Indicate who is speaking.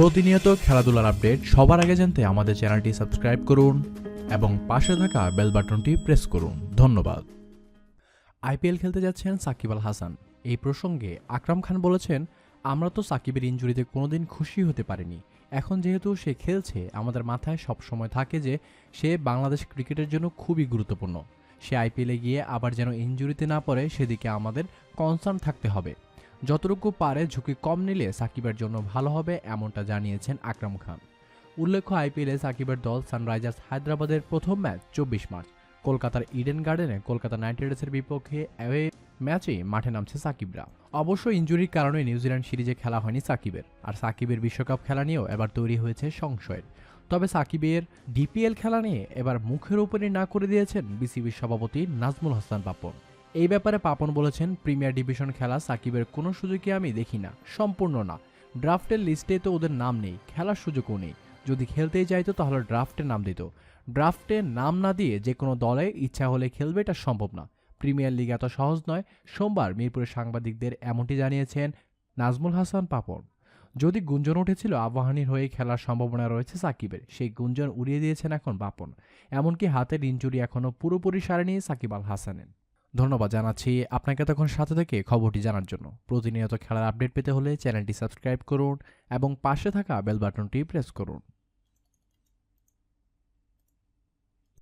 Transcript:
Speaker 1: প্রতিনিয়ত খেলাধুলার আপডেট সবার আগে জানতে আমাদের চ্যানেলটি সাবস্ক্রাইব করুন এবং পাশে থাকা বেল বাটনটি প্রেস করুন। ধন্যবাদ। আইপিএল খেলতে যাচ্ছেন সাকিব আল হাসান। এই প্রসঙ্গে আকরাম খান বলেছেন, আমরা তো সাকিবের ইঞ্জুরিতে কোনোদিন খুশি হতে পারিনি। এখন যেহেতু সে খেলছে, আমাদের মাথায় সবসময় থাকে যে সে বাংলাদেশ ক্রিকেটের জন্য খুবই গুরুত্বপূর্ণ। সে আইপিএলে গিয়ে আবার যেন ইঞ্জুরিতে না পড়ে, সেদিকে আমাদের কনসার্ন থাকতে হবে। যতটুকু পারে ঝুঁকি কম নিলে সাকিবের জন্য ভালো হবে, এমনটা জানিয়েছেন আকরাম খান। উল্লেখ্য, আইপিএলে সাকিবের দল সানরাইজার্স হায়দ্রাবাদের প্রথম ম্যাচ, চব্বিশ মার্চ। কলকাতার ইডেন গার্ডেনে কলকাতা নাইট রাইডার্সের বিপক্ষে অ্যাওয়ে ম্যাচেই মাঠে নামছে সাকিবরা। অবশ্য ইঞ্জুরির কারণে নিউজিল্যান্ড সিরিজে খেলা হয়নি সাকিবের, আর সাকিবের বিশ্বকাপ খেলা নিয়েও এবার তৈরি হয়েছে সংশয়ের। তবে সাকিবের ডিপিএল খেলা নিয়ে এবার মুখের উপরে না করে দিয়েছেন বিসিবির সভাপতি নাজমুল হাসান পাপন এই ব্যাপারে পাপন বলেছেন, প্রিমিয়ার ডিভিশন খেলা সাকিবের কোনো সুযোগই আমি দেখি না, সম্পূর্ণ না। ড্রাফটের লিস্টে তো ওদের নাম নেই, খেলার সুযোগও নেই। যদি খেলতেই চাইতো তাহলে ড্রাফটে নাম দিত। ড্রাফটে নাম না দিয়ে যে কোনো দলে ইচ্ছা হলে খেলবে এটা সম্ভব না। প্রিমিয়ার লিগ এত সহজ নয়, সোমবার মিরপুরের সাংবাদিকদের এমনটি জানিয়েছেন নাজমুল হাসান পাপন। যদি গুঞ্জন উঠেছিল আবাহানির হয়ে খেলার সম্ভাবনা রয়েছে সাকিবের, সেই গুঞ্জন উড়িয়ে দিয়েছেন এখন বাপন এমনকি হাতের ইঞ্জুরি এখনও পুরোপুরি সারেনি সাকিব আল হাসানের। ধন্যবাদ জানাচ্ছি আপনাকে তখন সাথে থেকে খবরটি জানার জন্য। প্রতিনিয়ত খেলার আপডেট পেতে হলে চ্যানেলটি সাবস্ক্রাইব করুন এবং পাশে থাকা বেল বাটনটি প্রেস করুন।